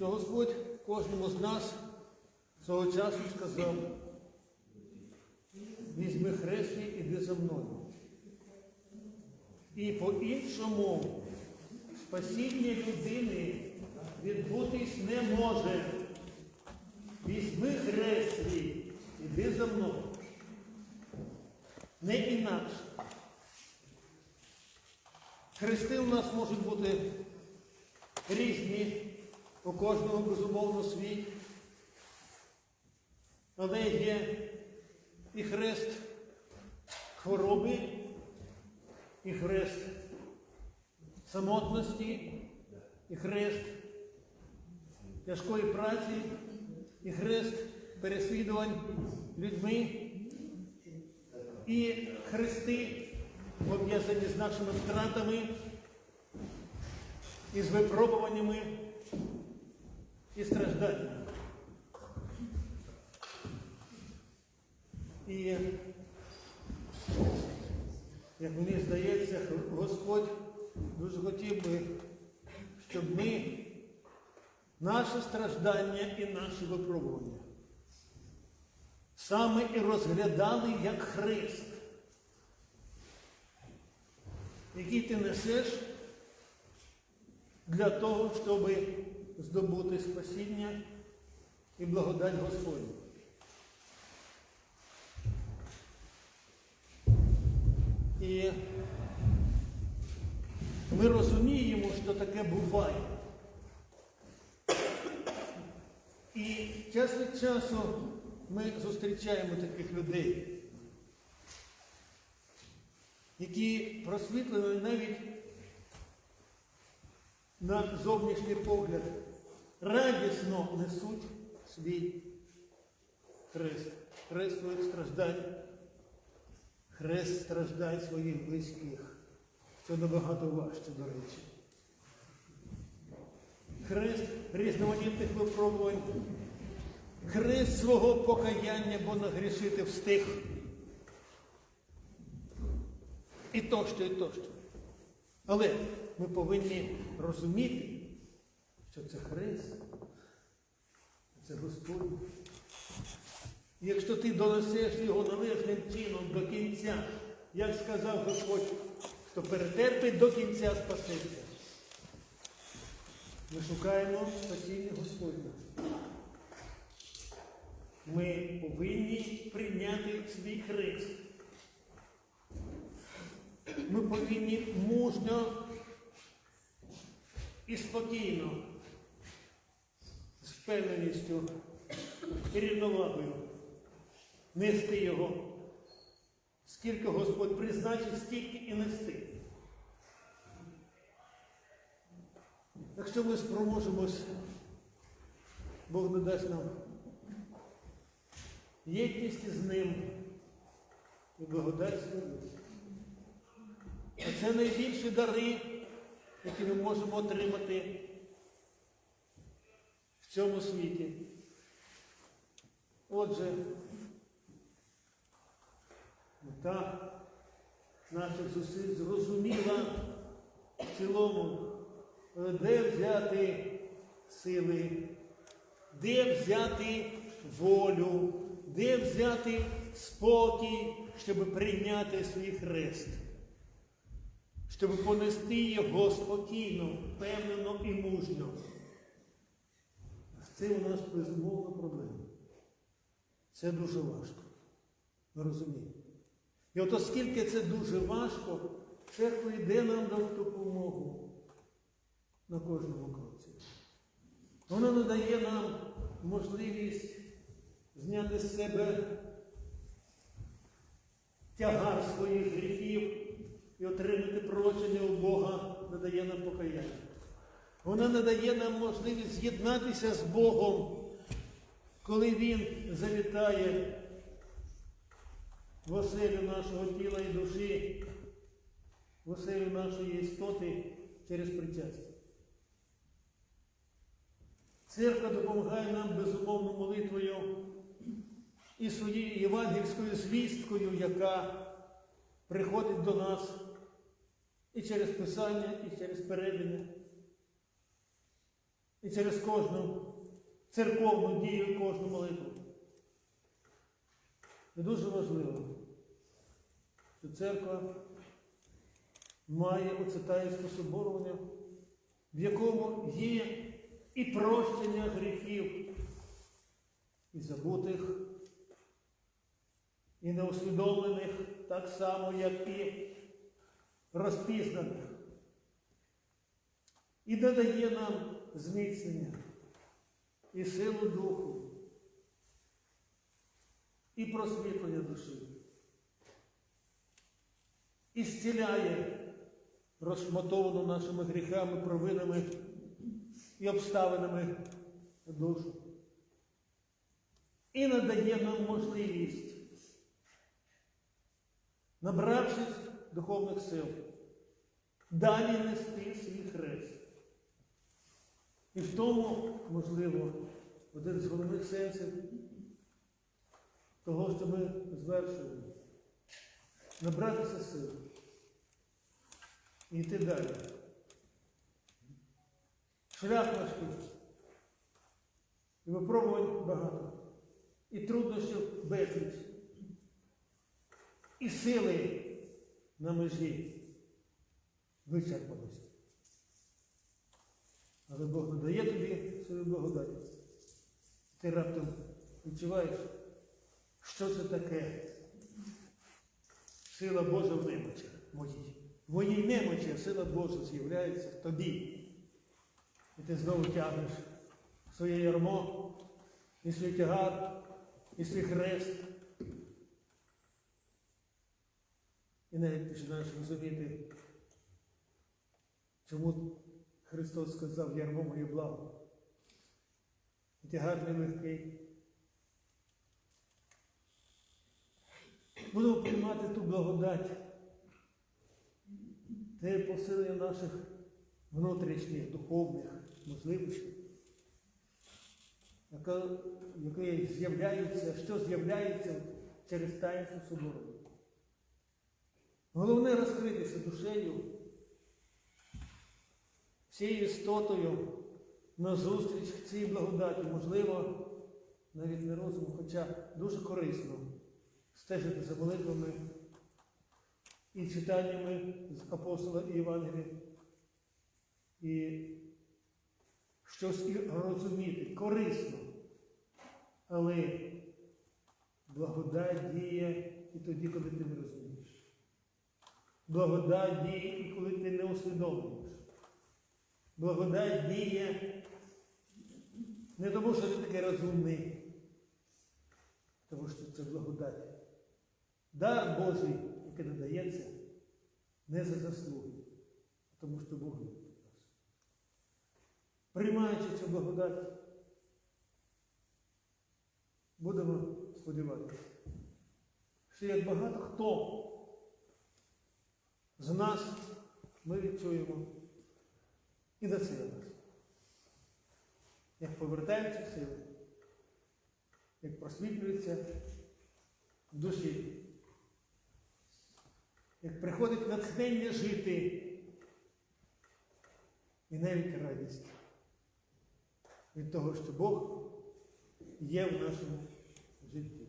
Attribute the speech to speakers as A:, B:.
A: що Господь кожному з нас свого часу сказав, візьми хрест і іди за мною. І по-іншому спасіння людини відбутись не може. Візьми хрест свій, іди за мною. Не інакше. Хрести у нас можуть бути різні, у кожного безумовно свій. Але є і хрест хвороби, і хрест самотності, і хрест тяжкої праці, і хрест переслідувань людьми, і хрести пов'язані з нашими втратами, і з випробуваннями, і стражданнями. І, як мені здається, Господь дуже хотів би, щоб ми наше страждання і наші випробування саме і розглядали як хрест, який ти несеш для того, щоб здобути спасіння і благодать Господню. І ми розуміємо, що таке буває. І час від часу ми зустрічаємо таких людей, які просвітлені навіть на зовнішній погляд радісно несуть свій хрест, хрест своїх страждань, хрест страждань своїх близьких. Це набагато важче, до речі. Хрест різноманітних випробувань, хрест свого покаяння, бо нагрішити встиг. І тощо, і тощо. Але ми повинні розуміти, що це хрест, це Господь. Якщо ти донесеш його належним чином до кінця, як сказав Господь, хто перетерпить до кінця спасеться. Ми шукаємо спасіння Господня. Ми повинні прийняти свій хрест. Ми повинні мужньо і спокійно, впевненістю і рівновагою нести його. Скільки Господь призначить, стільки і нести. Якщо ми спроможемось, Бог надасть нам єдність із ним і благодать святості. А це найбільші дари, які ми можемо отримати в цьому світі. Отже, мета наших зусиль зрозуміла в цілому, де взяти сили, де взяти волю, де взяти спокій, щоб прийняти свій хрест, щоб понести його спокійно, впевнено і мужньо. Це у нас безумовна проблема. Це дуже важко. Ми розуміємо. І от оскільки це дуже важко, церква йде нам на допомогу на кожному кроці. Вона надає нам можливість зняти з себе тягар своїх гріхів і отримати прощення у Бога, надає нам покаяння. Вона надає нам можливість з'єднатися з Богом, коли Він завітає в оселю нашого тіла і душі, в оселю нашої істоти через причастя. Церква допомагає нам безумовно молитвою і своєю євангельською звісткою, яка приходить до нас і через Писання, і через передання. І через кожну церковну дію, кожну молитву. І дуже важливо, що церква має оце таїнство соборування, в якому є і прощення гріхів, і забутих, і неусвідомлених, так само, як і розпізнаних. І додає нам зміцнення і силу духу, і просвітлення душі. І зціляє розшматовану нашими гріхами, провинами і обставинами душу. І надає нам можливість, набравшись духовних сил, далі нести свій хрест. І в тому, можливо, один з головних сенсів того, що ми звершуємо, набратися сил і йти далі. Шлях важкий. І випробувань багато. І труднощів безліч. І сили на межі вичерпаності. Але Бог надає тобі свою благодать. Ти раптом відчуваєш, що це таке. Сила Божа в немочі моїй. В моїй немочі сила Божа з'являється в тобі. І ти знову тягнеш своє ярмо, і свій тягар, і свій хрест. І навіть починаєш розуміти, чому Христос сказав ярмо моє благо. І тягар не легкий. Будемо приймати ту благодать, те посилення наших внутрішніх духовних можливостей, яке з'являється, що з'являється через таїнство собору. Головне розкритися душею, всією істотою на зустріч цій благодаті, можливо, навіть не розуму, хоча дуже корисно стежити за молитвами і читаннями з апостола і Євангелія, і щось і розуміти корисно, але благодать діє і тоді, коли ти не розумієш. Благодать діє і коли ти не усвідомлюєш. Благодать діє не тому, що ти такий розумний, тому що це благодать. Дар Божий, який надається, не за заслуги, а тому що Бог нас. Приймаючи цю благодать, будемо сподіватися, що як багато хто з нас ми відчуємо і це нас. Як повертаються сили, як просвітлюється в душі, як приходить натхнення жити і навіть радість від того, що Бог є в нашому житті.